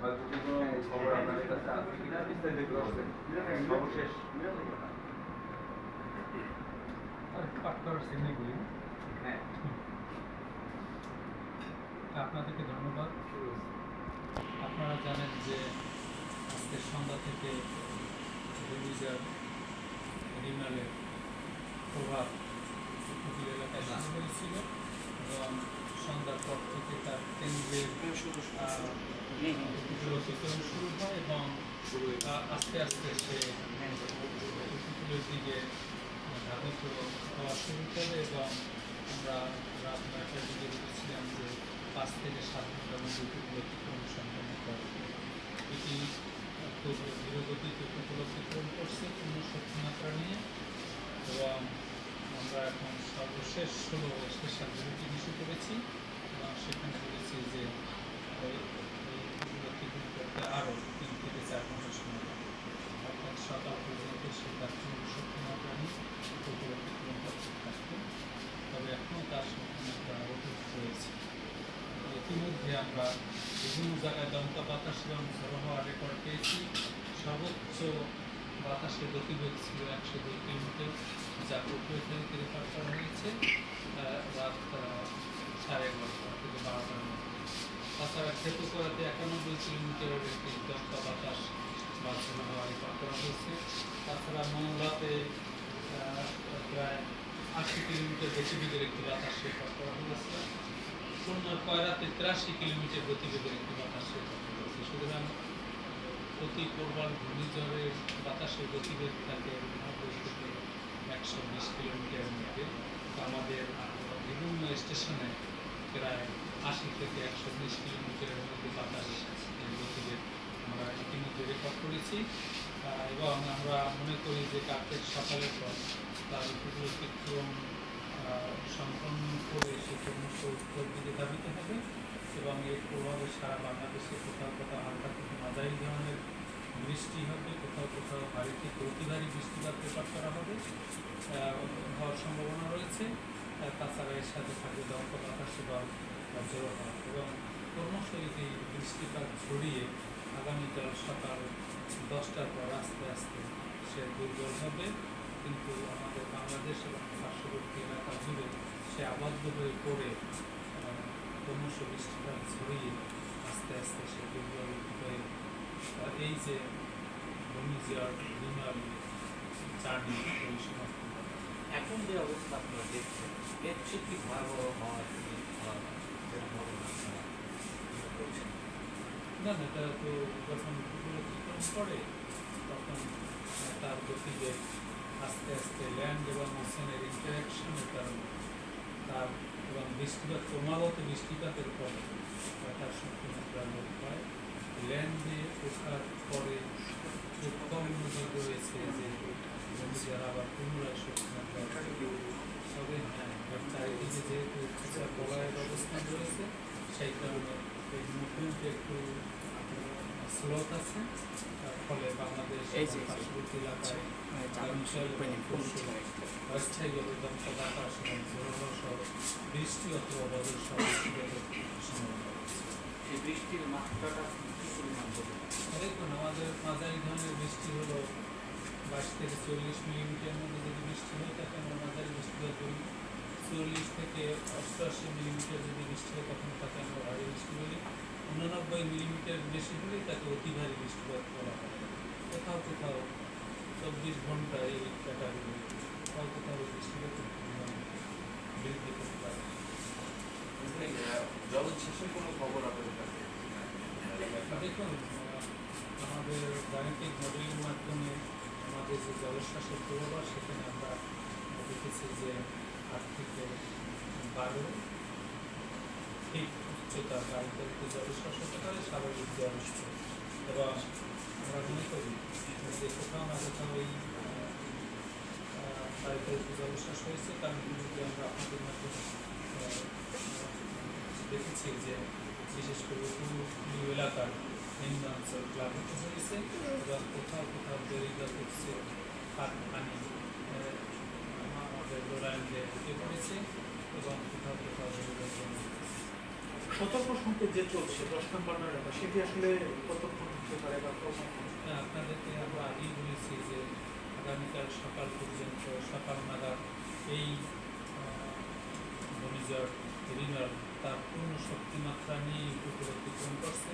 বা আপনাদেরকে ধন্যবাদ। আপনারা জানেন যে আজকে সন্ধ্যা থেকে প্রভাব উপকূল এলাকায় শুরু হয়েছিল এবং সন্ধ্যার পর থেকে তার কেন্দ্রের শুরু হয় এবং আস্তে আস্তে সে দিকে ধাবিত হওয়া শুরু করে এবং আমরা রাত দিকে দেখেছিলাম যে পাঁচ থেকে সাত ঘণ্টার মধ্যে সম্পন্ন করে এটি খুব ধীরগতিতে উপকূল করছে পূর্ণ শক্তিমাত্রা নিয়ে এবং আমরা এখন সর্বশেষ ষোলো স্পেশাল বুলেটিন ইস্যু করেছি এবং সেখানে বলেছি যে অতিক্রম আরও তিন থেকে চার ঘণ্টা সময় অর্থাৎ সকাল পর্যন্ত সে তার পূর্ণ শক্তিমাত্রা নিয়ে উপকূল থাকবে। তবে এখনও তার শক্তিমাত্রা রয়েছে। ইতিমধ্যে আমরা বিভিন্ন জায়গায় দমকা বাতাস এবং ঝড়ো হওয়ার রেকর্ড পেয়েছি। সর্বোচ্চ বাতাসের গতিবেগ ছিল একশো দুই কিলোমিটার, যা পটুয়াখালীতে রেকর্ড করা হয়েছে রাত সাড়ে এগারোটা থেকে বারোটার মধ্যে। তাছাড়া ক্ষেত্র করাতে একানব্বই কিলোমিটারের একটি দমকা বাতাস বা ঝড়ো করা হয়েছে। তাছাড়া মংলাতে প্রায় আশি কিলোমিটার গতিবেগের একটি বাতাস রেকর্ড করা হয়েছে। খুলনার কয়রাতে তিরাশি কিলোমিটার গতিবেগের একটি বাতাস রেকর্ড করেছে সুতরাং প্রতি প্রবল ঘূর্ণিঝড়ের বাতাসের গতিবেগ থাকে নব্বই থেকে একশো বিশ কিলোমিটারের মধ্যে আমাদের বিভিন্ন স্টেশনে প্রায় আশি থেকে একশো বিশ কিলোমিটারের মধ্যে বাতাস গতিবেগ আমরা ইতিমধ্যে রেকর্ড করেছি এবং আমরা মনে করি যে কালকের সকালের পর তার অতিক্রম সম্পন্ন করে সে ক্রমশ উত্তর দিকে ধাবিত হবে এবং এর প্রভাবে সারা বাংলাদেশে কোথাও কোথাও হালকা থেকে মাঝারি ধরনের বৃষ্টি হবে কোথাও কোথাও ভারী থেকে অতি ভারী বৃষ্টিপাত রেকর্ড করা হবে হওয়ার সম্ভাবনা রয়েছে তাছাড়া এর সাথে থাকবে দমকা বাতাস এবং জোরতা এবং ক্রমশ এটি বৃষ্টিপাত ছড়িয়ে আগামীকাল সকাল দশটার পর আস্তে আস্তে সে দুর্বল হবে। কিন্তু আমাদের বাংলাদেশ এবং পার্শ্ববর্তী এলাকা জুড়ে সে আবদ্ধ হয়ে পড়ে ক্রমশ বৃষ্টিপাত ছড়িয়ে আস্তে আস্তে সে দুর্বল হয়ে এই যে ঘূর্ণিঝড় বিমাল জার্নি পরিসমাপ্তি এখন যে অবস্থা আপনারা দেখছেন এর চেয়ে কি ভয়াবহ হওয়ার না না এটা তো যখন অতিক্রম করে তখন তার গতিবেগ আস্তে আস্তে ল্যান্ড এবং ওশানের ইন্টারাকশনের কারণে তার এবং বৃষ্টিপাত ক্রমাগত বৃষ্টিপাতের আহ, তার শক্তিমাত্রা লোপ পায় ল্যান্ডে ওঠার পরে খুব কম রয়েছে যে ঘূর্ণিঝড় আবার পুনরায় তবে চারিদিকে যেহেতু বলয়ের রয়েছে সেই কারণে একটু স্লোত আছে তার ফলে বাংলাদেশ। পার্শ্ববর্তী এলাকায় বাতাস এবং ঝোড়ো সহ বৃষ্টি অথবা বজ্র সহ সম্ভাবনা এই বৃষ্টির মাত্রাটা কি পরিমাণ হতে আমাদের মাঝারি ধরনের বৃষ্টি হলো বাইশ থেকে চল্লিশ মিলিমিটার মধ্যে যদি বৃষ্টি হয় তাকে আমরা মাঝারি বৃষ্টিপাত বলি চল্লিশ থেকে অষ্টআশি মিলিমিটার যদি বৃষ্টি হয় তখন তাকে আমরা ভারী বৃষ্টি বলি। উননব্বই মিলিমিটার বেশি হলে তাকে অতি ভারী বৃষ্টিপাত বলা হয়। কোথাও কোথাও চব্বিশ ঘণ্টা এই ক্যাটাগরি কোথাও কোথাও বৃষ্টিপাতের পরিমাণ বৃদ্ধি করতে পারে। জলোচ্ছ্বাসের কোনো খবর আপনাদের কাছে? দেখুন আমাদের গাণিতিক মডেলের মাধ্যমে আমাদের যে জলশ্বাসের পূর্বাভাস সেখানে আমরা দেখেছি যে আট থেকে বারো ঠিক উচ্চতা গাড়িতে জলশ্বাস হতে পারে স্বাভাবিক জল এবং আমরা মনে করি যে কোথাও না কোথাও এই বাড়িতে জলশ্বাস হয়েছে, তার বিরুদ্ধে আমরা আপনাদের মাধ্যমে দেখেছি যে বিশেষ করে উপকূলীয় এলাকার নিম্নাঞ্চল প্লাবিত হয়েছে এবং কোথাও কোথাও দরিদ্র করছে পানি আমাদের লোরাইন্ডে ঢুকে পড়েছে এবং কোথাও কোথাও সতর্ক সংকেত যে চলছে দশ নম্বর ব্যাপার সেটি আসলে কতক্ষণ হতে পারে বা হ্যাঁ, আপনাদেরকে আমরা আগেই বলেছি যে আগামীকাল সকাল পর্যন্ত সকাল নাগাদ এই ঘূর্ণিঝড় রিনার তার পূর্ণ শক্তিমাত্রা নিয়ে উপরে অতিক্রম করছে।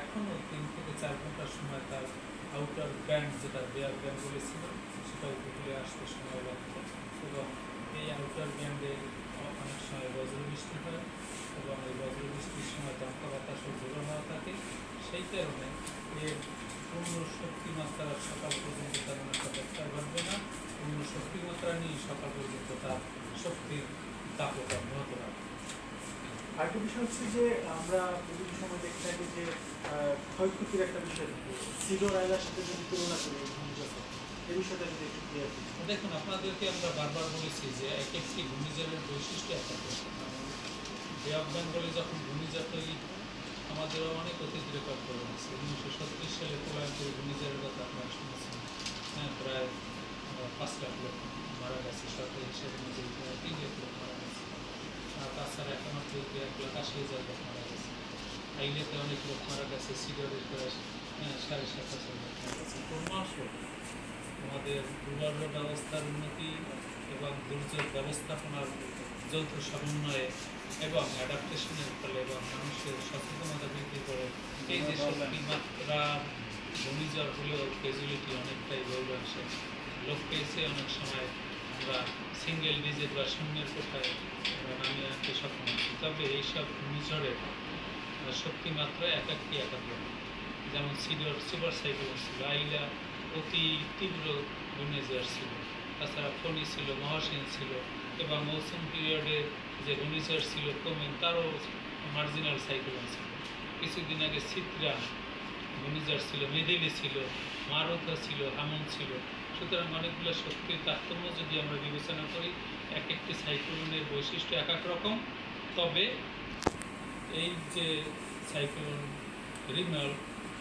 এখনও তিন থেকে চার ঘণ্টার সময় তার আউটার ব্যান্ড যেটা বেয়ার ব্যান্ড বলেছিল, সেটা উপকূলে আসতে সময় লাগবে এবং এই আউটার ব্যান্ডে অনেক সময় বজ্রবৃষ্টি হয় এবং এই বজ্রবৃষ্টির সময় দমকা বাতাসও জোরো হওয়া থাকে। সেই কারণে এর পূর্ণ শক্তিমাত্রা সকাল পর্যন্ত তেমন একটা ব্যাখ্যা ঘটবে না। পূর্ণ শক্তিমাত্রা নিয়ে সকাল পর্যন্ত তার শক্তির তাপতা অব্যাহত রাখবে আরেকটা বিষয় হচ্ছে যে আমরা বিভিন্ন সময় দেখতে থাকি যে ক্ষয়ক্ষতির একটা বিষয় থাকে। সিডোর আয়লার সাথে যদি তুলনা করি এই বিষয়টা যদি একটু ক্লিয়ার দেখুন, আপনাদেরকে আমরা বারবার বলেছি যে এক একটি ঘূর্ণিঝড়ের বৈশিষ্ট্য এক এক রকম। বে অফ বেঙ্গলে যখন ঘূর্ণিঝড় তৈরি, আমাদেরও অনেক অতীত রেকর্ড করে আছে। উনিশশো সত্তর সালে প্রলয়ঙ্করী ঘূর্ণিঝড়ের কথা আপনারা শুনেছেন। হ্যাঁ প্রায় পাঁচ লাখ লোক মারা গেছে সরকারি হিসেবে তিন লাখ লোক মারা তাছাড়া একমাত্র এক লাখ আশি হাজার লোক মারা গেছে আইলেতে অনেক লোক মারা গেছে সিডরের হ্যাঁ, সাড়ে সাত হাজার লোক মারা গেছে। ক্রমশ আমাদের দুর্বল ব্যবস্থার উন্নতি এবং দুর্যোগ ব্যবস্থাপনার যৌথ সমন্বয়ে এবং অ্যাডাপ্টেশনের ফলে এবং মানুষের সচেতনতা বৃদ্ধি করে এই যে শক্তি মাত্রা ঘূর্ণিঝড় হলেও ক্যাজুয়ালিটি অনেকটাই আসে লোক পেয়েছে অনেক সময় আমরা সিঙ্গেল ডিজিট বা শূন্যের কোঠায় আমরা নামিয়ে আনতে সক্ষম হচ্ছি তবে এইসব ঘূর্ণিঝড়ের শক্তি মাত্র এক একটি এক এক রকম। যেমন সিডর, সুপার সাইক্লোন ছিল, আইলা অতি তীব্র ঘূর্ণিঝড় ছিল। তাছাড়া ফণি ছিল, মহাসিন ছিল এবং মৌসুম পিরিয়ডে যে ঘূর্ণিঝড় ছিল কমেন তারও মার্জিনাল সাইক্লোন ছিল কিছুদিন আগে চিত্রা ঘূর্ণিঝড় ছিল মেদিলি ছিল, মারুথা ছিল, হামন ছিল। সুতরাং অনেকগুলো শক্তির তারতম্য যদি আমরা বিবেচনা করি, এক একটি সাইক্লোনের বৈশিষ্ট্য এক এক রকম। তবে এই যে সাইক্লোন রিমাল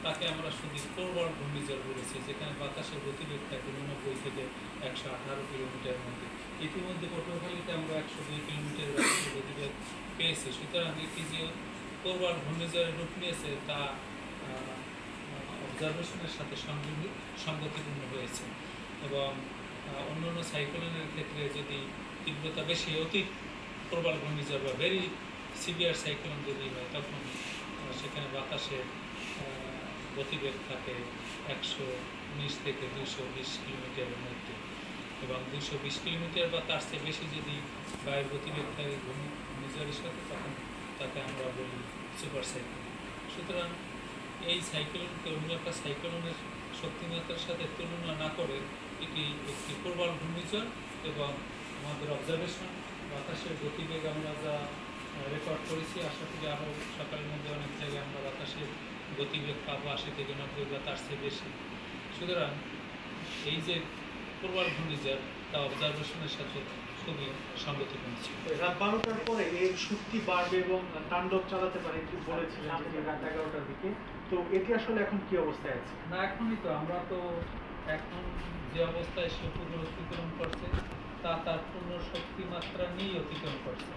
তাকে আমরা শুধু প্রবল ঘূর্ণিঝড় বলেছি, যেখানে বাতাসের গতিবেগ থাকে উননব্বই থেকে একশো আঠারো কিলোমিটার মধ্যে। ইতিমধ্যে পটুয়াখালীতে আমরা একশো দুই কিলোমিটার গতিবেগ পেয়েছি। সুতরাং এটি যে প্রবল ঘূর্ণিঝড়ের রূপ নিয়েছে, তা অবজারভেশনের সাথে সংযোগী সঙ্গতিপূর্ণ হয়েছে। এবং অন্যান্য সাইক্লোনের ক্ষেত্রে যদি তীব্রতা বেশি, অতি প্রবল ঘূর্ণিঝড় বা ভেরি সিভিয়ার সাইক্লোন যদি হয়, তখন সেখানে বাতাসে গতিবেগ থাকে একশো উনিশ থেকে দুশো বিশ কিলোমিটারের মধ্যে। এবং দুশো বিশ কিলোমিটার বা তার চেয়ে বেশি যদি বায়ুর গতিবেগ থাকে, ঘূর্ণি- ঘূর্ণিঝড়ের সাথে, তখন তাকে আমরা বলি সুপার সাইক্লোন সুতরাং এই সাইক্লোনকে অন্য একটা সাইক্লোনের শক্তিমাত্রার সাথে তুলনা না করে, এটি একটি প্রবল ঘূর্ণিঝড় এবং আমাদের অবজারভেশন বাতাসের গতিবেগ আমরা যা রেকর্ড করেছি আশা করি আরও সকালের মধ্যে অনেক জায়গায় আমরা বাতাসের গতিবেগ পাবো আশি থেকে নব্বই বা তার চেয়ে বেশি। সুতরাং এই যে প্রবল ঘূর্ণিঝড় তা অবজারভেশনের সাথে খুবই সঙ্গতিপূর্ণ ছিল রাত বারোটার পরে এর শক্তি বাড়বে এবং তাণ্ডব চালাতে পারে একটু বলেছিলাম রাত এগারোটার দিকে। তো এটি আসলে এখন কি অবস্থায় আছে? না এখনই তো আমরা তো এখন যে অবস্থায় সে উপকূল অতিক্রম করছে তা তার পূর্ণ শক্তিমাত্রা নিয়েই অতিক্রম করছে।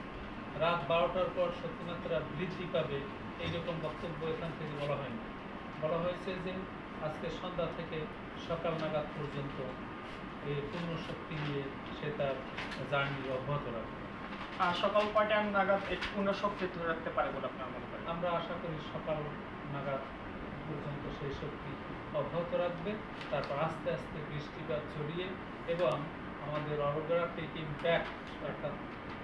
রাত বারোটার পর শক্তিমাত্রা বৃদ্ধি পাবে এইরকম বক্তব্য এখান থেকে বলা হয়নি। বলা হয়েছে যে আজকে সন্ধ্যা থেকে সকাল নাগাদ পর্যন্ত এই পূর্ণ শক্তি নিয়ে সে তার জার্নি অব্যাহত রাখবে। আর সকাল কয়টা নাগাদ একটু পূর্ণ শক্তি ধরে রাখতে পারে বলে আপনার মনে করেন? আমরা আশা করি সকাল নাগাদ পর্যন্ত সেই শক্তি অব্যাহত রাখবে। তারপর আস্তে আস্তে বৃষ্টিপাত ছড়িয়ে এবং আমাদের অরোগ্রাফিক ইম্প্যাক্ট অর্থাৎ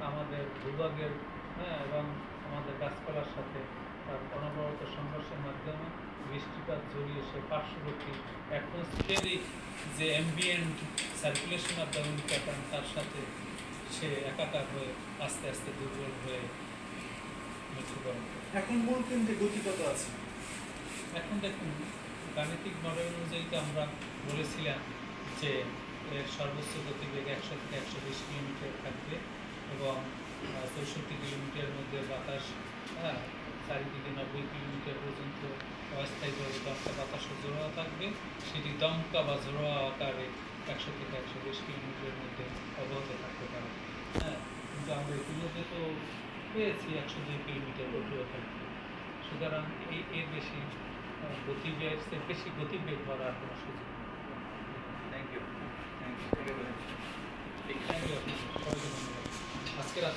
আমাদের ভূভাগের হ্যাঁ এবং আমাদের গাছপালার সাথে তার অনবরত সংঘর্ষের মাধ্যমে বৃষ্টিপাত জড়িয়ে সে পার্শ্ববর্তী অ্যাটমসফিয়ারিক যে ambient circulation of the wind pattern তার সাথে সে একাকার হয়ে আস্তে আস্তে দুর্বল হয়ে মৃত্যুবরণ করে। এখন মূল কেন্দ্রে গতি কত আছে? এখন দেখুন গাণিতিক মডেল অনুযায়ী তো আমরা বলেছিলাম যে এর সর্বোচ্চ গতিবেগ একশো থেকে একশো বিশ কিলোমিটার থাকবে এবং চৌষট্টি কিলোমিটার মধ্যে বাতাস হ্যাঁ চারিদিকে নব্বই কিলোমিটার পর্যন্ত অস্থায়ীভাবে দমকা বাতাস জোড়া থাকবে। সেটি দমকা বা জোড়া আকারে একশো থেকে একশো বিশ কিলোমিটারের মধ্যে অব্যাহত থাকতে পারে। হ্যাঁ কিন্তু আমরা ইতিমধ্যে তো পেয়েছি একশো দুই কিলোমিটার পর্যন্ত সুতরাং এই এর বেশি গতিবেগ বেশি গতিবেগ করার কোনো সুযোগ থ্যাংক ইউ থ্যাংক ইউ আজকে রাতে